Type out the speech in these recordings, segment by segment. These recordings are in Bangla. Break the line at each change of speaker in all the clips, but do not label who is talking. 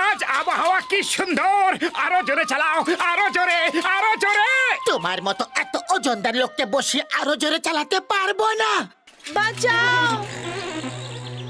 আজ আবহাওয়া কি সুন্দর! আরও জোরে চালাও আরও জোরে আরও জোরে!
তোমার মতো এত ওজনদার লোককে বসিয়ে আরও জোরে চালাতে পারব না।
বাঁচাও!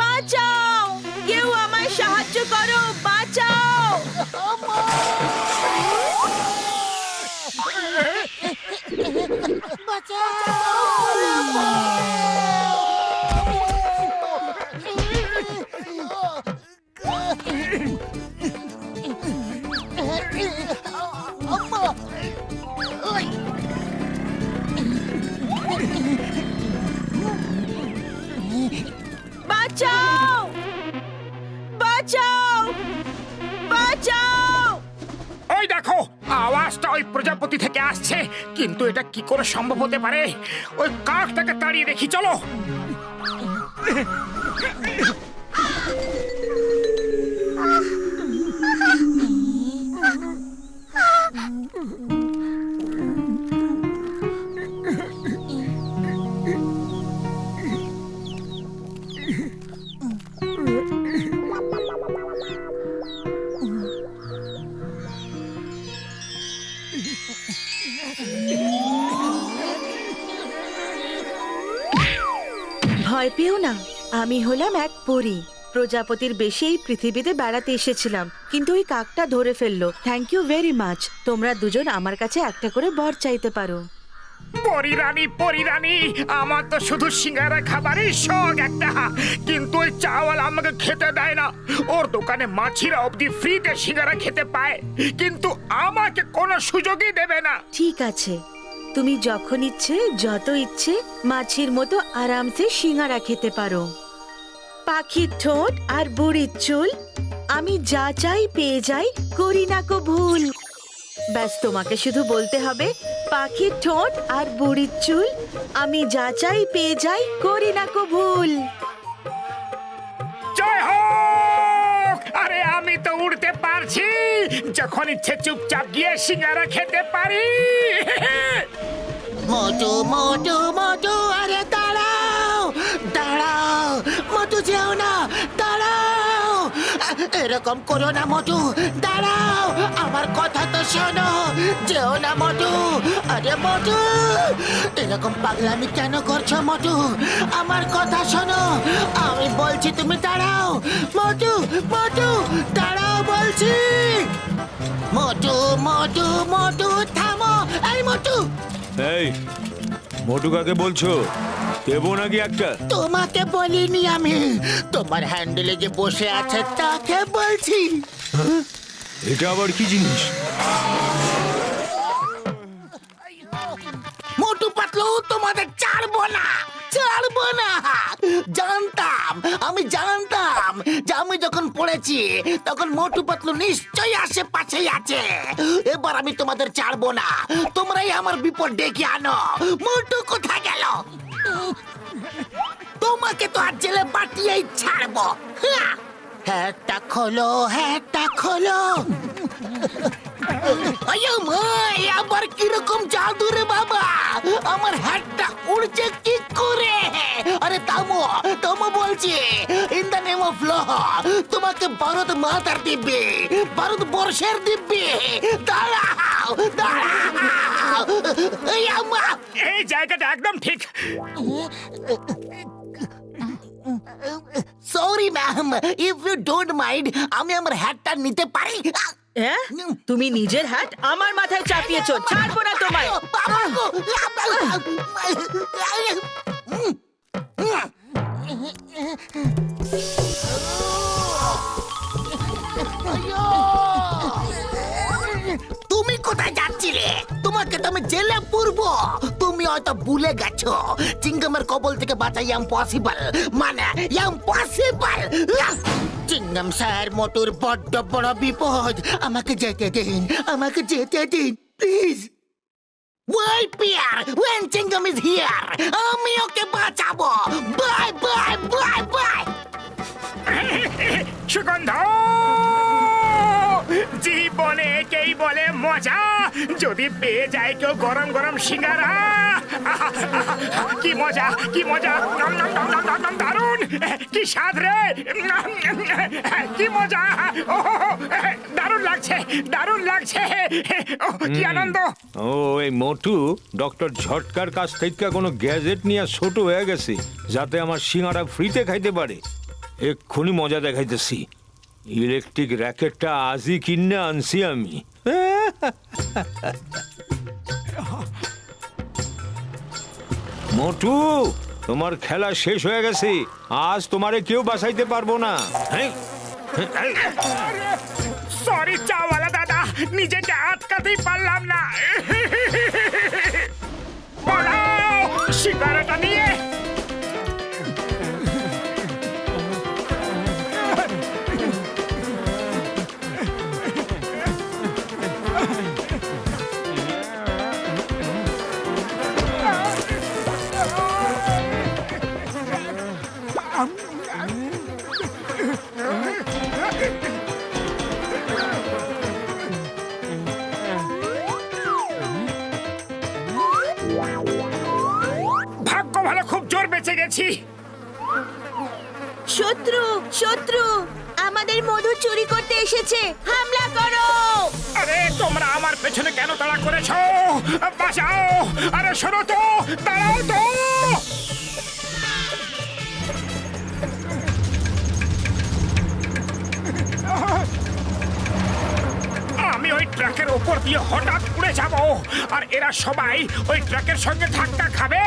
বাঁচাও! কেউ আমায় সাহায্য করো বাঁচাও! বাঁচাও!
ওই দেখো, আওয়াজটা ওই প্রজাপতি থেকে আসছে। কিন্তু এটা কি করে সম্ভব হতে পারে? ওই কাকটাকে তাড়িয়ে দেখি, চলো।
আমি হলাম এক পরী। প্রজাপতির বেশি এই পৃথিবীতে বেড়াতে এসেছিলাম কিন্তু ওই কাকটা ধরে ফেলল থ্যাংক ইউ ভেরি মাচ তোমরা দুজন আমার কাছে একটা করে বর চাইতে পারো।
পরিরানী পরিরানী আমার তো শুধু সিঙ্গারা খাবারই শখ একটা। কিন্তু ওই চাওয়াল আমাকে খেতে দেয় না। ওর দোকানে মাছিরা অবধি ফ্রিতে সিঙ্গারা খেতে পায় কিন্তু আমাকে কোনো সুযোগই দেবে না।
ঠিক আছে। তুমি যখন ইচ্ছে যত ইচ্ছে মাছির মতো আরামসে সিঙ্গারা খেতে পারো। পাখির ঠোঁট আর বুড়ির চুল আমি যা চাই পেয়ে যাই করি না কো ভুল। ব্যাস তোমাকে শুধু বলতে হবে পাখির ঠোঁট আর বুড়ির চুল আমি যা চাই পেয়ে যাই করি না কো ভুল।
জয় হোক! আরে আমি তো উড়তে পারছি যখন ইচ্ছে চুপচাপ গিয়ে সিঙ্গারা খেতে পারি।
মোটু মোটু মোটু এরকম করো না মোটু দাঁড়াও, আমার কথা তো শোনো। যেও না মোটু আরে মোটু এরকম পাগলামি কেন করছ মোটু আমার কথা শোনো। আমি বলছি তুমি দাঁড়াও। মোটু মোটু দাঁড়াও বলছি। মটু মোটু মোটু থামো। এই মোটু
এই মোটু কাকে বলছো? দেবো নাকি একটা?
তোমাকে বলিনি আমি। তোমার হ্যান্ডেলে যে বসে আছে তাকে বলছি।
এটা আবার কি জিনিস?
মোটু পাতলু তোমাদের ছাড়বো না ছাড়বো না। জানতাম আমি জানতাম যে আমি যখন পড়েছি তখন মোটু পাতলু নিশ্চয়ই আশেপাশেই আছে। এবার আমি তোমাদের ছাড়বো না। তোমরাই আমার বিপদ ডেকে আনো। মোটু কোথায় গেল? তোমাকে তো আর জেলে পাঠিয়েই ছাড়বো। হ্যাঁ! হ্যাঁটা খোলো হ্যাঁটা খোলো। আবার কীরকম জাদু রে বাবা? আমার হাতটা উড়ছে কি করে? দ্য নেম অফ ল তোমাকে ভারত মাতার দিব্যে ভারত বর্ষের দিব্যে দাঁড়াও দাঁড়াও। এই আমা
এই জায়গাটা একদম ঠিক।
Sorry ma'am if you don't mind আমি আমার হ্যাটটা নিতে পারি?
হ্যাঁ? তুমি নিজের হাত আমার মাথায় চাপিয়েছো ছাড়বো না তোমায়।
বাবা গো! তুমি কোথায় যাচ্ছিলে? তোমাকে তো আমি জেলে পুরবো। তুমি হয়তো ভুলে গেছো। চিঙ্গমের কবল থেকে বাঁচা ইম্পসিবল মানে ইম্পসিবল চিঙ্গম স্যার মোটুর বড্ড বড় বিপদ। আমাকে যেতে দিন, আমাকে যেতে দিন প্লিজ ওয়েট পিয়ার ওয়েন চিঙ্গম ইজ হিয়ার আমি ওকে বাঁচাবো বাই বাই বাই বাই
সুগন্ধ জীবনে একেই বলে মজা। যদি পেয়ে যায় কেউ গরম গরম সিঙ্গারা। আহা, কি মজা কি মজা। দারুণ। কি স্বাদ রে। কি মজা। ও দারুণ লাগছে দারুণ লাগছে। কি আনন্দ।
ও এই মোটু ডক্টর ঝটকার কাছ থেকে কোনো গ্যাজেট নিয়ে ছোট হয়ে গেছে যাতে আমার সিঙ্গারা ফ্রিতে খাইতে পারে। এক্ষুনি মজা দেখাইতেছি। ইলেকট্রিক র্যাকেটটা আজই কিনে আনছি আমি। মোটু তোমার খেলা শেষ হয়ে গেছে। আজ তোমারে কেউ বাঁচাইতে পারব না।
সরি চাওয়ালা দাদা নিজেকে আটকাতেই পারলাম না। জোর বেঁচে গেছি।
শত্রু শত্রু আমাদের মধু চুরি করতে এসেছে। হামলা করো!
আরে তোমরা আমার পেছনে কেন তাড়া করেছ? বাঁচাও! আরে শোনো তো! দাঁড়াও তো! আমি ওই ট্রাকের ওপর দিয়ে হঠাৎ উড়ে যাব। আর এরা সবাই ওই ট্রাকের সঙ্গে ধাক্কা খাবে।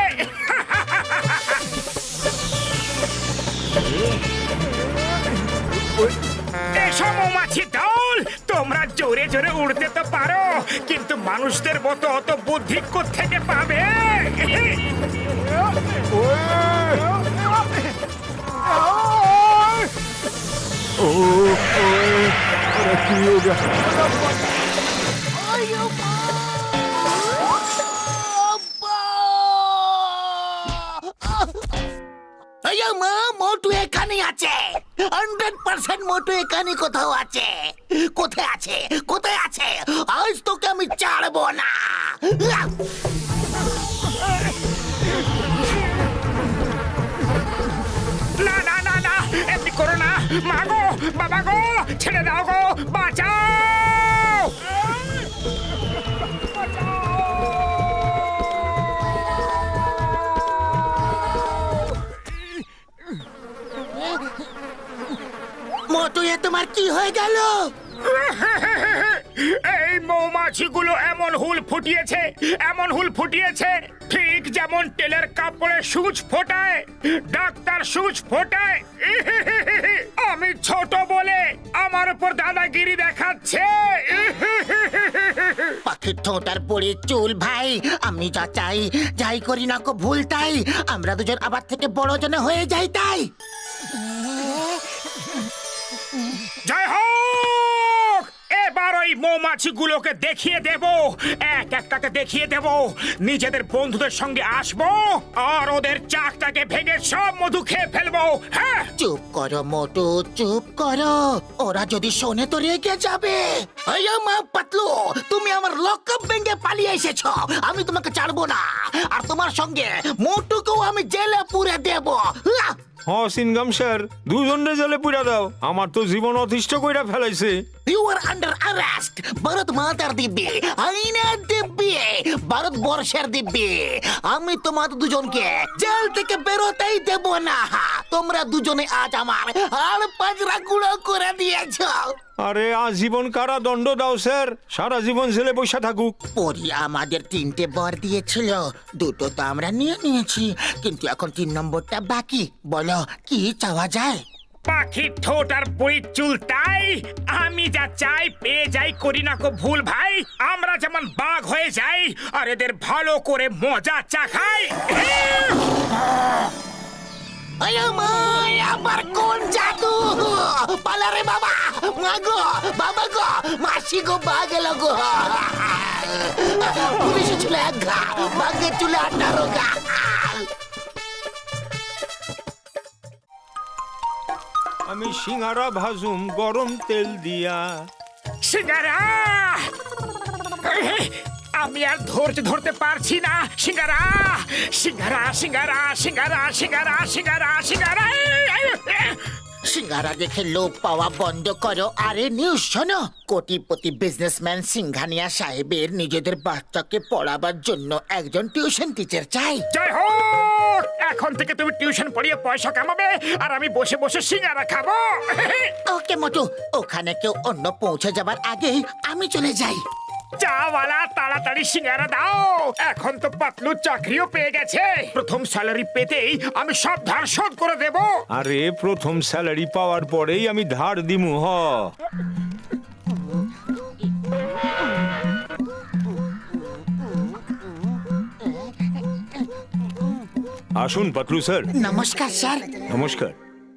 এসো মৌমাছি দল, তোমরা জোরে জোরে উড়তে তো পারো, কিন্তু মানুষদের মতো অত বুদ্ধি থেকে পাবে?
আయ్యో মা মোটু এখানে আছে। হান্ড্রেড পার্সেন্ট মোটু এখানে কোথাও আছে। কোথায় আছে? কোথায় আছে? আজ তোকে আমি ছাড়বো না।
না না না না, এমনি করো না। মা গো, বাবা গো, ছেড়ে দাও গো, বাঁচাও।
তোমার কি হয়ে গেল?
এই মৌমাছিগুলো এমন হুল ফুটিয়েছে এমন হুল ফুটিয়েছে ঠিক যেমন তেলের কাপড়ে সুচ ফোটায় ডাক্তার সুচ ফোটায়। আমি ছোট বলে আমার উপর দাদাগিরি দেখাচ্ছে।
পাখির ঠোঁটার পরে চুল ভাই আমি যা চাই যাই করি না কো ভুল তাই আমরা দুজন আবার থেকে বড় জনে হয়ে যাই তাই।
মৌমাছিগুলোকে দেখিয়ে দেব। এক একটাকে দেখিয়ে দেব। নিজেদের বন্ধুদের সঙ্গে আসব আর ওদের চাকটাকে ভেঙে সব মধু খেয়ে ফেলব। হ্যাঁ?
চুপ করো মোটু, চুপ করো। ওরা যদি শোনে তো রেগে যাবে। আಯ್ಯೋ মা পাতলু, তুমি আমার লকআপ ভেঙে পালিয়ে এসেছ। আমি তোমাকে ছাড়বো না। আর তোমার সঙ্গে মোটুকেও আমি জেলে পুরে দেব!
হ সিনগাম স্যার দুজনে জলে পুরা দাও। আমার তো জীবন অতিষ্ঠ কইরা ফেলাইছে।
You are under arrest Bharat মাতার দিব্যে, আইনের দিব্যে, ভারতবর্ষের দিব্যে। আমি তোমাদের দুজনকে জেল থেকে বেরোতেই দেব না। তোমরা দুজনে আজ আমার আর পাঁচরা গুঁড়ো করে দিয়েছ।
আরে আজীবন কারা দণ্ড দাও স্যার? সারা জীবন জেলে বসে থাকুক।
পরি আমাদের তিনটে বর দিয়েছিল। দুটো তো আমরা নিয়ে নিয়েছি। কিন্তু এখন তিন নম্বরটা বাকি। বলো কি চাওয়া যায়?
পাখির ঠোঁট আর বইয়ের চুল তাই। আমি যা চাই পেয়ে যাই করি না কো ভুল ভাই। আমরা যেমন বাঘ হয়ে যাই আর এদের ভালো করে মজা চা
আবার কোন জাদু পালারে বাবা মা গো বাবা গো মাসি গো বাগেল গো পুলিশে চলে এক ঘা বাঘের চুলে আঠারো গা
আমি সিঙ্গারা ভাজুম গরম তেল দিয়া।
সিঙ্গারা? আমি আর ধৈর্য ধরতে পারছি না। সিঙ্গারা সিঙ্গারা সিঙ্গারা সিঙ্গারা সিঙ্গারা সিঙ্গারা সিঙ্গারা।
সিঙ্গারা দেখে লোভ পাওয়া বন্ধ করো। আরে নিউজ শোনো। কোটিপতি বিজনেসম্যান সিংঘানিয়া সাহেবের নিজেদের বাচ্চাকে পড়াবার জন্য একজন টিউশন টিচার চাই।
জয় হোক! এখন থেকে তুমি টিউশন পড়িয়ে পয়সা কামাবে আর আমি বসে বসে সিঙ্গারা খাব।
ওকে মোটু ওখানে কেউ অন্য পৌঁছে যাবার আগেই আমি চলে যাই।
চাওয়ালা তাড়াতাড়ি সিঙ্গারা দাও। এখন তো পাতলু চাকরিও পেয়ে গেছে। প্রথম স্যালারি পেতেই আমি সব ধার শোধ করে দেব।
আরে প্রথম স্যালারি পাওয়ার পরেই আমি ধার দিমু হ। আসুন পাতলু স্যার।
নমস্কার স্যার।
নমস্কার।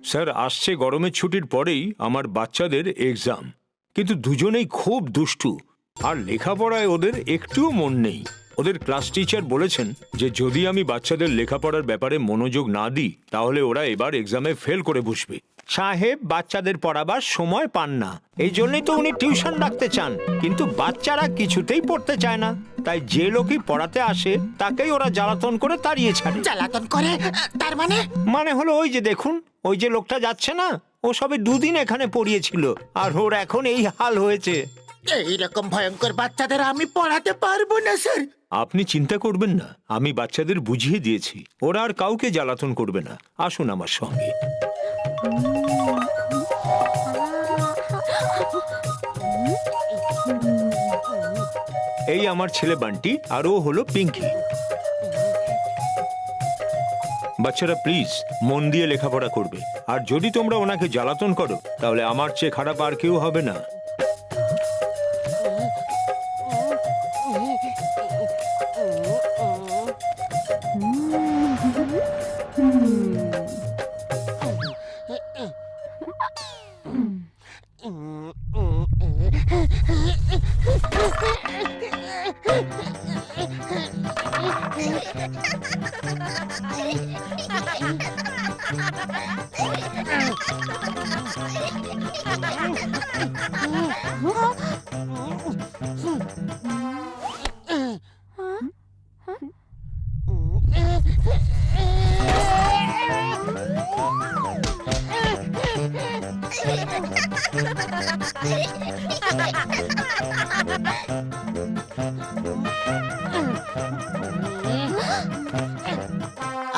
স্যার আসছে গরমের ছুটির পরেই আমার বাচ্চাদের এক্সাম কিন্তু দুজনেই খুব দুষ্টু। আর লেখাপড়ায় ওদের একটুও মন নেই। ওদের ক্লাস টিচার বলেছেন যে যদি আমি বাচ্চাদের লেখাপড়ার ব্যাপারে মনোযোগ না দিই তাহলে ওরা এবার এক্সামে ফেল করে বসবে। সাহেব বাচ্চাদের পড়াবার সময় পান না। এই জন্যই তো উনি টিউশন রাখতে চান। কিন্তু বাচ্চারা কিছুতেই পড়তে চায় না। তাই যে লোকই পড়াতে আসে তাকেই ওরা জ্বালাতন করে তাড়িয়ে ছাড়ে।
জ্বালাতন করে? তার মানে?
মানে হলো ওই যে দেখুন ওই যে লোকটা যাচ্ছে না ও সবে দুদিন এখানে পড়িয়েছিল আর ওর এখন এই হাল হয়েছে।
এইরকম ভয়ঙ্কর বাচ্চাদের আমি পড়াতে পারব না, স্যার।
আপনি চিন্তা করবেন না, আমি বাচ্চাদের বুঝিয়ে দিয়েছি। ওরা আর কাউকে জ্বালাতন করবে না। আসুন আমার সঙ্গে। এই আমার ছেলে বান্টি, আর ও হলো পিঙ্কি। বাচ্চারা, প্লিজ, মন দিয়ে লেখাপড়া করবে। আর যদি তোমরা ওনাকে জ্বালাতন করো, তাহলে আমার চেয়ে খারাপ আর কেউ হবে না।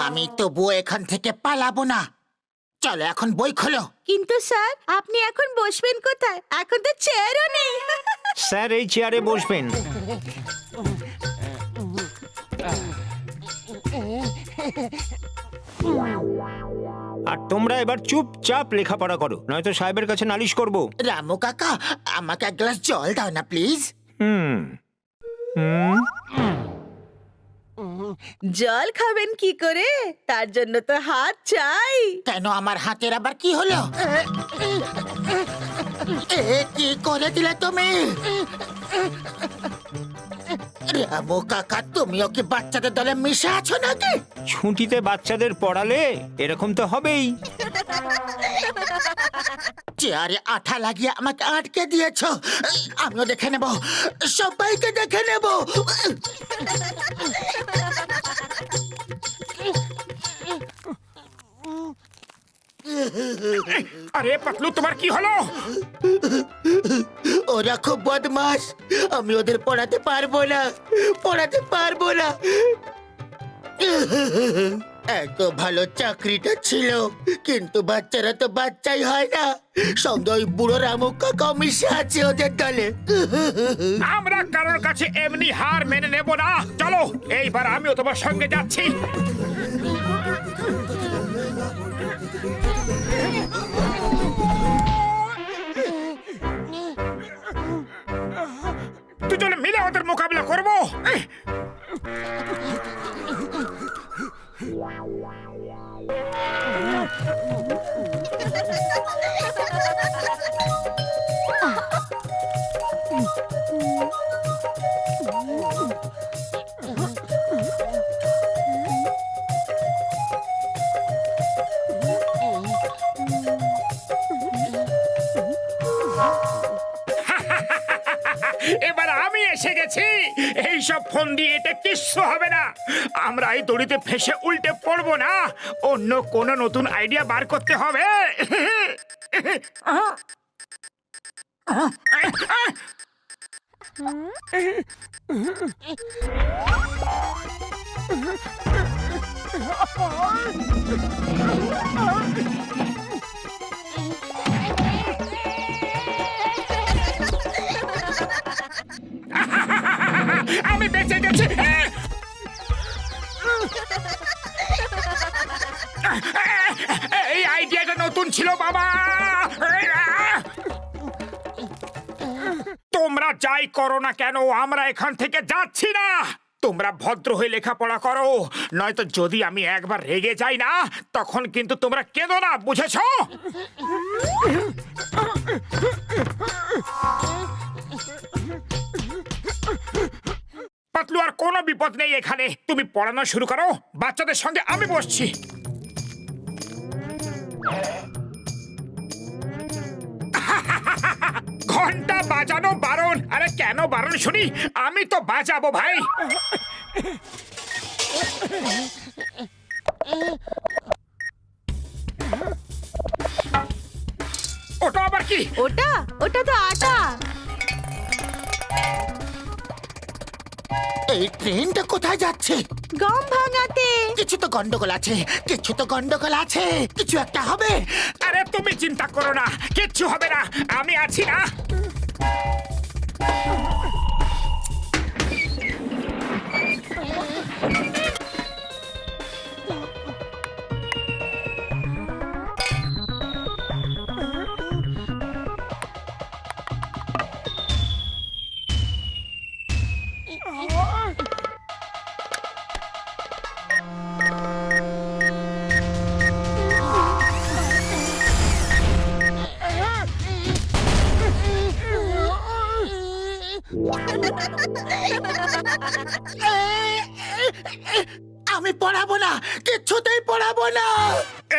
আমি তবুও এখান থেকে পালাবো না। চলো এখন বই খোলো।
কিন্তু স্যার আপনি এখন বসবেন কোথায়? এখন তো চেয়ারও নেই।
স্যার এই চেয়ারে বসবেন। আর তোমরা এবার চুপচাপ লেখাপড়া করো নয়তো সাহেবের কাছে নালিশ করব
রামু কাকা আমাকে এক গ্লাস জল দাও না প্লিজ
হুম হুম
জল খাবেন কি করে তার জন্য তো হাত চাই
কেন আমার হাতের আবার কি হলো এ কি করে দিলে তুমি রামু কাকা তুমিও কি বাচ্চাদের দলে মিশে আছো নাকি?
ছুটিতে বাচ্চাদের পড়ালে এরকম তো হবেই।
চেয়ারে আঠা লাগিয়ে আমাকে আটকে দিয়েছ। আমিও দেখে নেব সবাইকে দেখে নেব।
আরে পাতলু তোমার কি হলো?
ওরা খুব বদমাস আমি ওদের পড়াতে পারব না। পড়াতে পারব না। এত ভালো চাকরিটা ছিল, কিন্তু বাচ্চারা তো বাচ্চাই হয় না। সঙ্গে ওই বুড়ো রামু কাকাও মিশে আছে ওদের দলে।
আমরা কারোর কাছে এমনি হার মেনে নেব না। চলো, এইবার আমিও তোমার সঙ্গে যাচ্ছি। দুজনে মিলে ওদের মোকাবিলা করব। ফোন দিয়ে এতে কিচ্ছু হবে না। আমরা এই দড়িতে ফেসে উল্টে পড়ব না। অন্য কোনো নতুন আইডিয়া বার করতে হবে। আমি বেঁচে গেছি। এই আইডিয়াটা নতুন ছিল, বাবা। তোমরা যাই করো না কেন, আমরা এখান থেকে যাচ্ছি না। তোমরা ভদ্র হয়ে লেখাপড়া করো, নয়তো যদি আমি একবার রেগে যাই না, তখন কিন্তু তোমরা কেঁদো না, বুঝেছ? পাতলু আর কোনো বিপদ নেই এখানে। তুমি পড়ানো শুরু করো। বাচ্চাদের সঙ্গে আমি বসছি। ঘণ্টা বাজানো বারণ। আরে কেন বারণ শুনি? আমি তো বাজাবো ভাই। ওটা আবার কি?
ওটা? ওটা তো আটা।
এই ট্রেনটা কোথায় যাচ্ছে?
গম ভাঙাতে।
কিছু তো গন্ডগোল আছে কিছু তো গন্ডগোল আছে কিছু একটা হবে।
আরে তুমি চিন্তা করো না কিচ্ছু হবে না আমি আছি না।
পড়াবো না কিছুতেই পড়াবো না।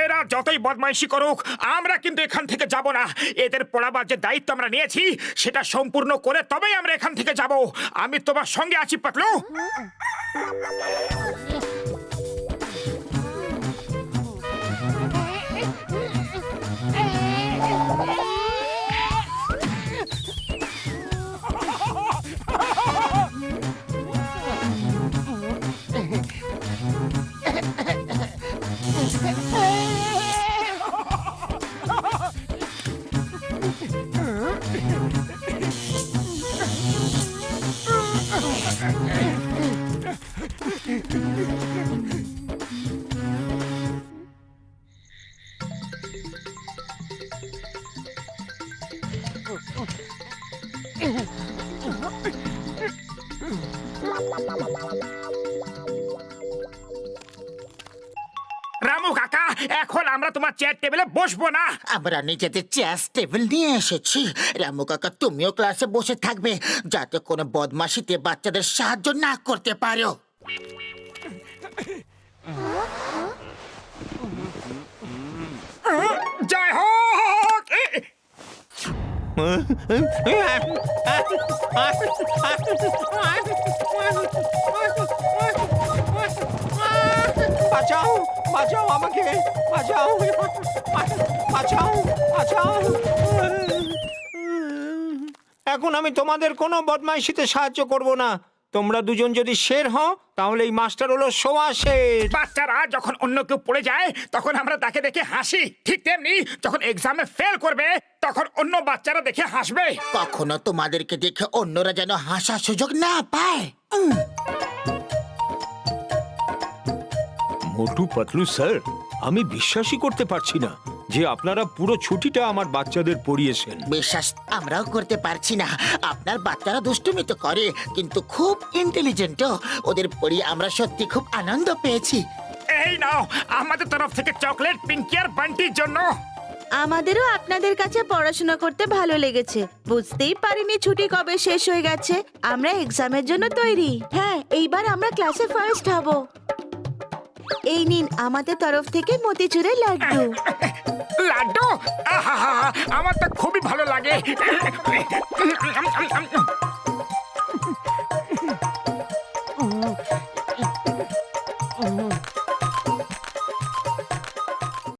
এরা যতই বদমাইশি করুক আমরা কিন্তু এখান থেকে যাব না। এদের পড়াবার যে দায়িত্ব আমরা নিয়েছি সেটা সম্পূর্ণ করে তবেই আমরা এখান থেকে যাব। আমি তোমার সঙ্গে আছি পাতলু। রামু কাকা এখন আমরা তোমার চেয়ার টেবিলে বসবো না।
আমরা নিজেদের চেয়ার টেবিল নিয়ে এসেছি। রামু কাকা তুমিও ক্লাসে বসে থাকবে যাতে কোনো বদমাশিতে বাচ্চাদের সাহায্য না করতে পারো।
জয় হোক!
বাঁচাও বাঁচাও আমাকে বাঁচাও বাঁচাও বাঁচাও। এখন আমি তোমাদের কোনো বদমাইশিতে সাহায্য করব না। তোমরা দুজন যদি শের হও তাহলে এই মাস্টার হলো সোয়া শের।
বাচ্চারা যখন অন্য কেউ পড়ে যায় তখন আমরা তাকে দেখে হাসি। ঠিক তেমনি যখন এক্সামে ফেল করবে তখন অন্য বাচ্চারা দেখে হাসবে।
কখনো তোমাদেরকে দেখে অন্যরা যেন হাসার সুযোগ না পায়।
মোটু পাতলু স্যার আমি বিশ্বাসই করতে পারছি না। যে আপনারা পুরো ছুটিটা আমার বাচ্চাদের পড়িয়েছেন।
বিশ্বাস আমরাও করতে পারছি না। আপনার বাচ্চারা দুষ্টুমি তো করে কিন্তু খুব ইন্টেলিজেন্টও ওদের পড়িয়ে আমরা সত্যি খুব আনন্দ পেয়েছি।
এই নাও আমাদের তরফ থেকে চকলেট পিঙ্কি আর বান্টির জন্য।
আমাদেরও আপনাদের কাছে পড়াশোনা করতে ভালো লেগেছে। বুঝতেই পারিনি ছুটি কবে শেষ হয়ে গেছে। আমরা এক্সামের জন্য তৈরি। হ্যাঁ এইবার আমরা ক্লাসে ফার্স্ট হব। এই নিন আমাদের তরফ থেকে মতিচুরের লাড্ডু।
লাড্ডু? আহা আমার তো খুবই ভালো লাগে।